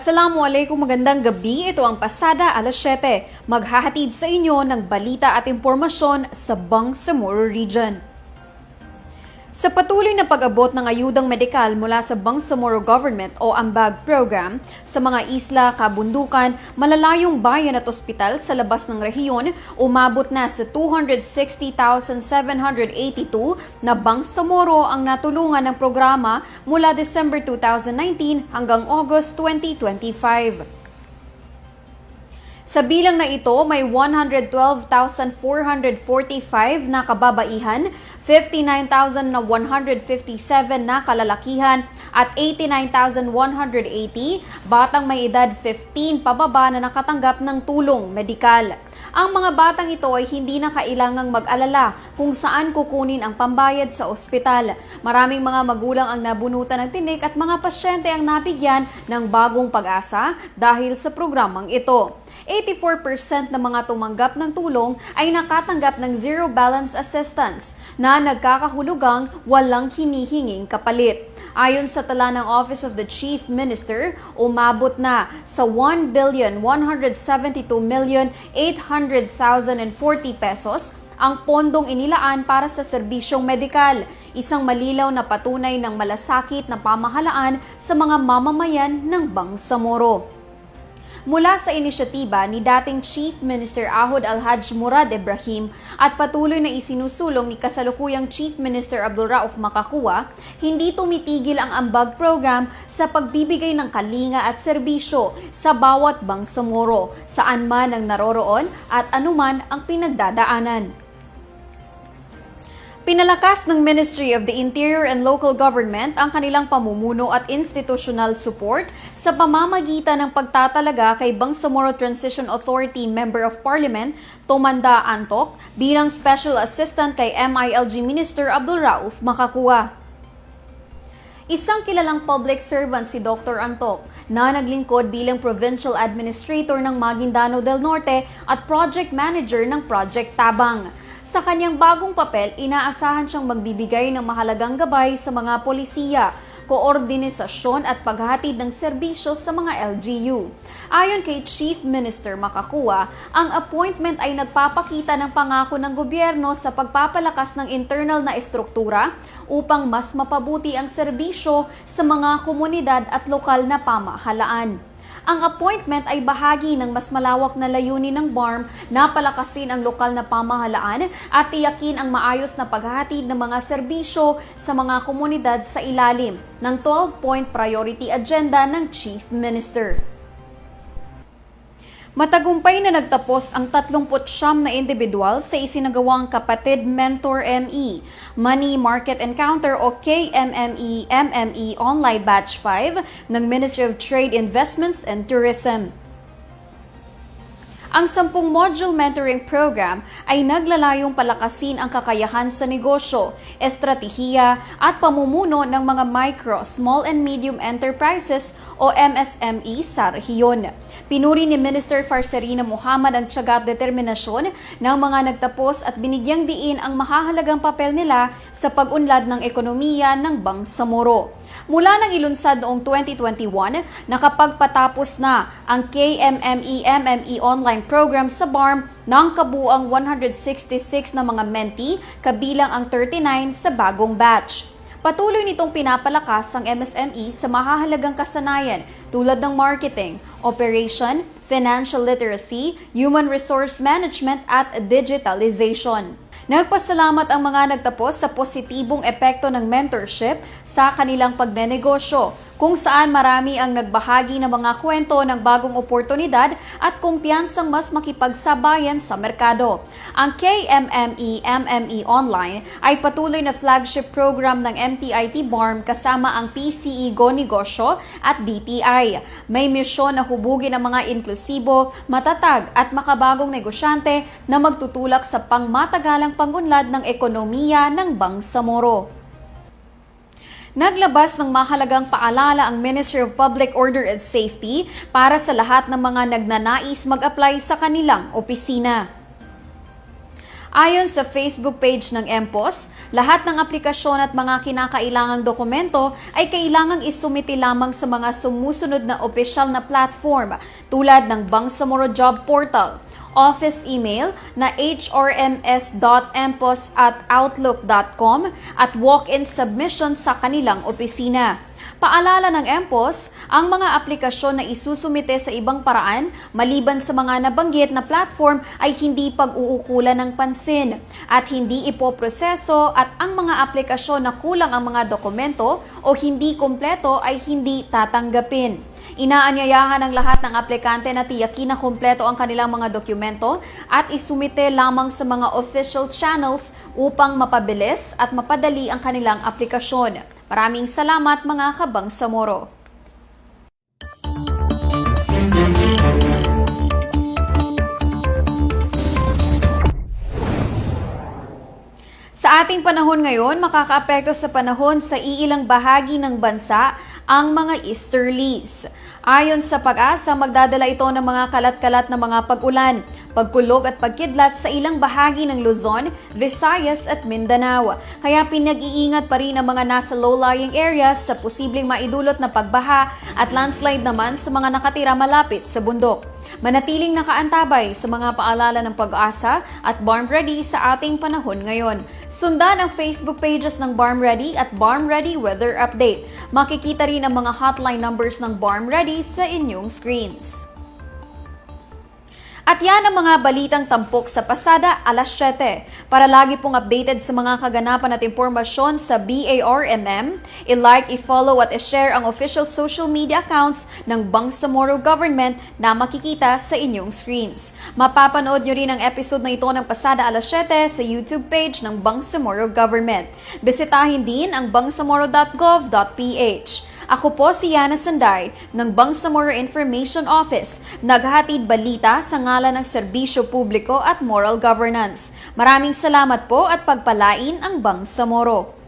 Assalamualaikum, magandang gabi. Ito ang Pasada alas 7. Maghahatid sa inyo ng balita at impormasyon sa Bangsamoro Region. Sa patuloy na pag-abot ng ayudang medikal mula sa Bangsamoro Government o AMBAG program sa mga isla, kabundukan, malalayong bayan at ospital sa labas ng rehiyon, umabot na sa 260,782 na Bangsamoro ang natulungan ng programa mula December 2019 hanggang August 2025. Sa bilang na ito, may 112,445 na kababaihan, 59,157 na kalalakihan, at 89,180 batang may edad 15 pababa na nakatanggap ng tulong medikal. Ang mga batang ito ay hindi na kailangang mag-alala kung saan kukunin ang pambayad sa ospital. Maraming mga magulang ang nabunutan ng tinik at mga pasyente ang nabigyan ng bagong pag-asa dahil sa programang ito. 84% ng mga tumanggap ng tulong ay nakatanggap ng zero balance assistance na nagkakahulugang walang hinihinging kapalit. Ayon sa tala ng Office of the Chief Minister, umabot na sa 1 billion 172 million 800,040 pesos ang pondong inilaan para sa serbisyong medikal, isang malilaw na patunay ng malasakit na pamahalaan sa mga mamamayan ng Bangsamoro mula sa inisyatiba ni dating Chief Minister Ahod Alhaj Murad Ibrahim at patuloy na isinusulong ni kasalukuyang Chief Minister Abdul Rauf Makakua, hindi tumitigil ang ambag program sa pagbibigay ng kalinga at serbisyo sa bawat bangsamoro, saan man ang naroroon at anuman ang pinagdadaanan. Pinalakas ng Ministry of the Interior and Local Government ang kanilang pamumuno at institutional support sa pamamagitan ng pagtatalaga kay Bangsamoro Transition Authority Member of Parliament Tomanda Antok bilang Special Assistant kay MILG Minister Abdul Rauf Makakua. Isang kilalang public servant si Dr. Antok na naglingkod bilang Provincial Administrator ng Maguindano del Norte at Project Manager ng Project Tabang. Sa kanyang bagong papel, inaasahan siyang magbibigay ng mahalagang gabay sa mga polisiya, koordinisasyon at paghatid ng serbisyo sa mga LGU. Ayon kay Chief Minister Makakua, ang appointment ay nagpapakita ng pangako ng gobyerno sa pagpapalakas ng internal na estruktura upang mas mapabuti ang serbisyo sa mga komunidad at lokal na pamahalaan. Ang appointment ay bahagi ng mas malawak na layunin ng BARM na palakasin ang lokal na pamahalaan at tiyakin ang maayos na paghahatid ng mga serbisyo sa mga komunidad sa ilalim ng 12-point priority agenda ng Chief Minister. Matagumpay na nagtapos ang 39 na individual sa isinagawang Kapatid Mentor ME, Money Market Encounter o KMME MME Online Batch 5 ng Ministry of Trade, Investments and Tourism. Ang sampung module mentoring program ay naglalayong palakasin ang kakayahan sa negosyo, estratehiya at pamumuno ng mga micro, small and medium enterprises o MSME sa rehiyon. Pinuri ni Minister Farserina Muhammad ang tiyaga at determinasyon ng mga nagtapos at binigyang diin ang mahahalagang papel nila sa pag-unlad ng ekonomiya ng Bangsamoro. Mula nang ilunsad noong 2021, nakapagpatapos na ang KMME MME online program sa BARM ng kabuang 166 na mga mentee, kabilang ang 39 sa bagong batch. Patuloy nitong pinapalakas ang MSME sa mahahalagang kasanayan tulad ng marketing, operation, financial literacy, human resource management at digitalization. Nagpasalamat ang mga nagtapos sa positibong epekto ng mentorship sa kanilang pagnenegosyo, kung saan marami ang nagbahagi ng mga kwento ng bagong oportunidad at kumpiyansang mas makipagsabayan sa merkado. Ang KMME MME Online ay patuloy na flagship program ng MTIT BARM kasama ang PCE Go Negosyo at DTI. May misyon na hubugin ang mga inklusibo, matatag at makabagong negosyante na magtutulak sa pangmatagalang pangunlad ng ekonomiya ng Bangsamoro. Naglabas ng mahalagang paalala ang Ministry of Public Order and Safety para sa lahat ng mga nagnanais mag-apply sa kanilang opisina. Ayon sa Facebook page ng MPOS, lahat ng aplikasyon at mga kinakailangang dokumento ay kailangang isumiti lamang sa mga sumusunod na opisyal na platform tulad ng Bangsamoro Job Portal, office email na hrms.mpos at outlook.com at walk-in submission sa kanilang opisina. Paalala ng MPOS, ang mga aplikasyon na isusumite sa ibang paraan maliban sa mga nabanggit na platform ay hindi pag-uukulan ng pansin at hindi ipoproseso at ang mga aplikasyon na kulang ang mga dokumento o hindi kumpleto ay hindi tatanggapin. Inaanyayahan ng lahat ng aplikante na tiyakin na kumpleto ang kanilang mga dokumento at isumite lamang sa mga official channels upang mapabilis at mapadali ang kanilang aplikasyon. Maraming salamat mga kabang Sa ating panahon ngayon, makakaapekto sa panahon sa iilang bahagi ng bansa ang mga easterlies. Ayon sa pag-asa, magdadala ito ng mga kalat-kalat na mga pag-ulan, pagkulog at pagkidlat sa ilang bahagi ng Luzon, Visayas at Mindanao. Kaya pinag-iingat pa rin ang mga nasa low-lying areas sa posibleng maidulot na pagbaha at landslide naman sa mga nakatira malapit sa bundok. Manatiling nakaantabay sa mga paalala ng pag-asa at Barm Ready sa ating panahon ngayon. Sundan ang Facebook pages ng Barm Ready at Barm Ready Weather Update. Makikita rin ang mga hotline numbers ng Barm Ready sa inyong screens. At yan ang mga balitang tampok sa pasada alas 7. Para lagi pong updated sa mga kaganapan at impormasyon sa BARMM, i-like, i-follow at i-share ang official social media accounts ng Bangsamoro Government na makikita sa inyong screens. Mapapanood nyo rin ang episode na ito ng pasada alas 7 sa YouTube page ng Bangsamoro Government. Bisitahin din ang bangsamoro.gov.ph. Ako po si Yana Sanday ng Bangsamoro Information Office, naghatid balita sa ngalan ng serbisyo publiko at moral governance. Maraming salamat po at pagpalain ang Bangsamoro.